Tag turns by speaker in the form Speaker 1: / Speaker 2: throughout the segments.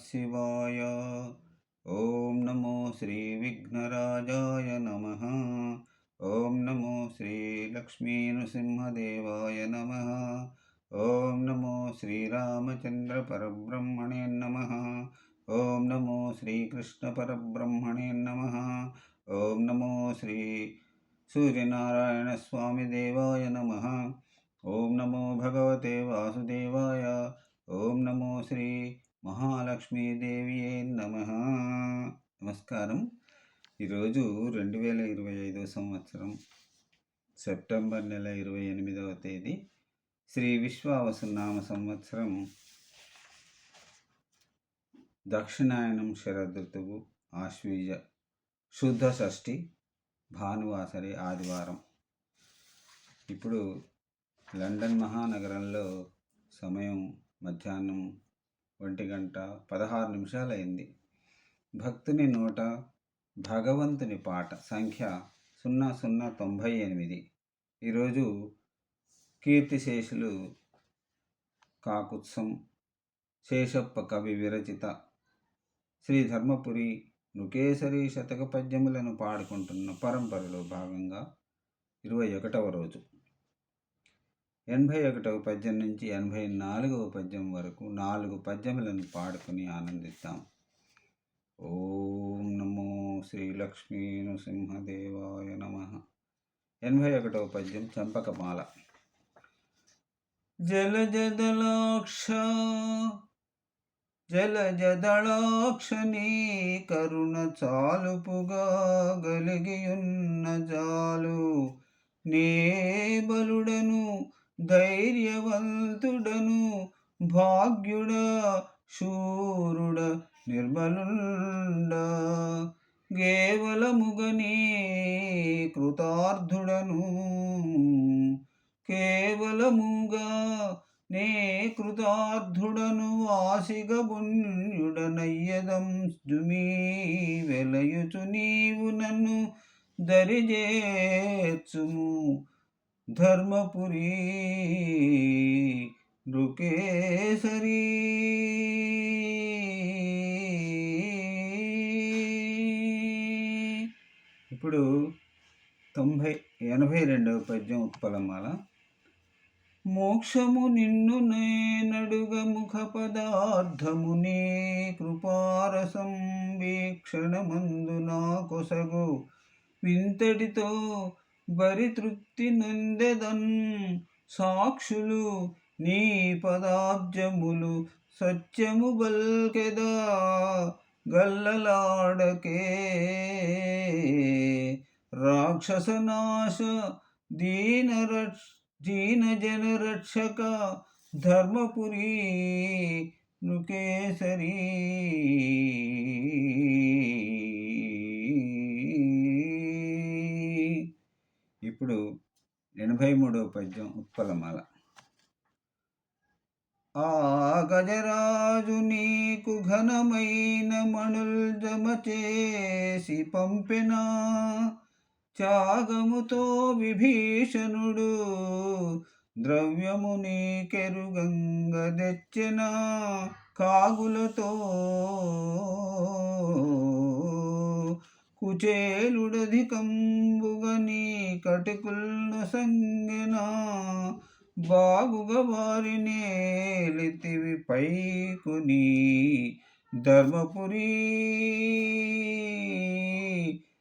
Speaker 1: శివాయ ఓం నమో శ్రీ విఘ్నరాజాయ నమ ఓం నమో శ్రీ లక్ష్మీ నృసింహదేవాయ నమ ఓం నమో శ్రీరామచంద్ర పరబ్రహ్మణే నమ ఓం నమో శ్రీకృష్ణ పరబ్రహ్మణే నమ ఓం నమో శ్రీ సూర్యనారాయణ స్వామి దేవాయ నమ ఓం మహాలక్ష్మీదేవి నమ. నమస్కారం. ఈరోజు రెండు వేల ఇరవై ఐదో సంవత్సరం సెప్టెంబర్ నెల ఇరవై ఎనిమిదవ తేదీ శ్రీ విశ్వావసునామ సంవత్సరం. దక్షిణాయనం శరదృతువు ఆశ్వీజ శుద్ధ షష్ఠి భానువాసరి ఆదివారం. ఇప్పుడు లండన్ మహానగరంలో సమయం మధ్యాహ్నం ఒంటి గంట పదహారు నిమిషాలైంది. భక్తుని నోట భగవంతుని పాట సంఖ్య సున్నా సున్నా తొంభై ఎనిమిది. ఈరోజు కీర్తిశేషులు కాకుత్సం శేషప్ప కవి విరచిత శ్రీ ధర్మపురి నృకేసరి శతక పద్యములను పాడుకుంటున్న పరంపరలో భాగంగా ఇరవై ఒకటవ రోజు. ఎనభై ఒకటవ పద్యం నుంచి ఎనభై నాలుగవ పద్యం వరకు నాలుగు పద్యములను పాడుకుని ఆనందిద్దాం. ఓం నమో శ్రీ లక్ష్మీ నృసింహదేవాయ నమ. ఎనభై ఒకటవ పద్యం చంపకమాల. జలజదలాక్ష నీ కరుణ చాలుపుగా గలిగియున్న జాలు నే బలుడను ధైర్యవంతుడను భాగ్యుడ శూరుడ నిర్మలుండ. కేవలముగనే కృతార్థుడను కేవలముగా నే కృతార్థుడను వాసిగ పుణ్యుడనయ్యదంజుమీ వెలయుచు నీవు నన్ను దరిజేర్చుము ధర్మపురి నృకేసరి ఇప్పుడు తొంభై ఎనభై రెండవ పద్యం ఉత్పలమాల. మోక్షము నిన్ను నేనడుగ ముఖ పదార్థము నీ కృపారసం వీక్షణమందు నా కొసగు వింతటితో బరి తృప్తి నుందెదన్ సాక్షులు నీ పదాబ్జములు సత్యము బల్కెదా గల్లలాడకే. రాక్షసనాశ దీన జన రక్షక ధర్మపురి నుకేసరీ. ఇప్పుడు ఎనభై మూడవ పద్యం ఉత్పలమాల. ఆ గజరాజు నీకు ఘనమైన మణుల్ జమ చేసి పంపిన? త్యాగముతో విభీషణుడు ద్రవ్యము నీకెరుగంగ తెచ్చిన? కాగులతో కుచేలుడధికంబుగని కటికుల్ను సంగిన బాగుగా వారినేలితివి పైకుని ధర్మపురి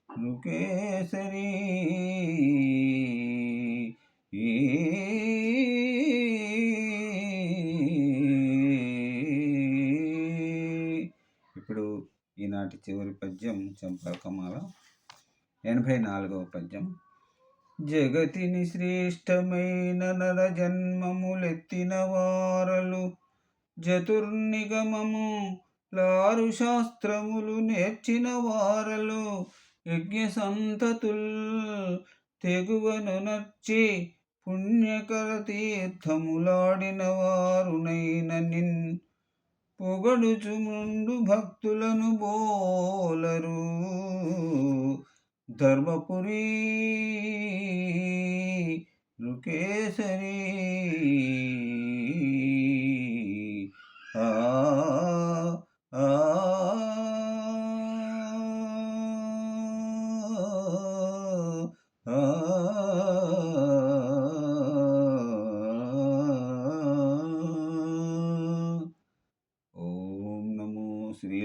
Speaker 1: నృకేసరి నాటి చివరి పద్యం చంపకమాల. ఎనభై నాలుగవ పద్యం. జగతిని శ్రేష్టమైన నర జన్మములెత్తిన వారలు చతుర్నిగమము లారు శాస్త్రములు నేర్చిన వారలు యజ్ఞ సంతతుల్ తెగువను నచ్చి పుణ్యకర తీర్థములాడిన వారునైన నిన్ పొగడుచుముండు భక్తులను బోలరు. ధర్మపురి నృకేసరి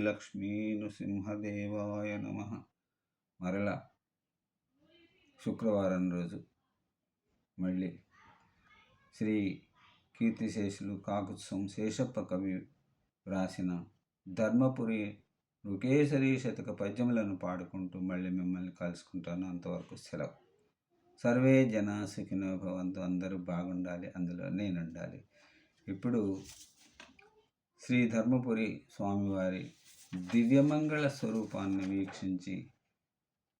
Speaker 1: లక్ష్మీ నృసింహదేవాయ నమ. మరల శుక్రవారం రోజు మళ్ళీ శ్రీ కీర్తిశేషులు కాకుత్సం శేషప్ప కవి వ్రాసిన ధర్మపురి రుకేసరి శతక పద్యములను పాడుకుంటూ మళ్ళీ మిమ్మల్ని కలుసుకుంటాను. అంతవరకు సెలవు. సర్వే జన సుఖినో భవంతు. అందరూ బాగుండాలి. అందులో నేను ఉండాలి ఇప్పుడు శ్రీ ధర్మపురి స్వామివారి దివ్యమంగళ స్వరూపాన్ని వీక్షించి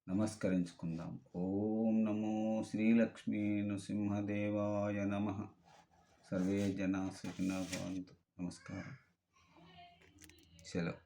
Speaker 1: నమస్కరించుకుందాం. ఓం నమో శ్రీలక్ష్మీ నృసింహదేవాయ నమ. సర్వే జనా సుఖినో భవంతు. నమస్కారం. సెలవు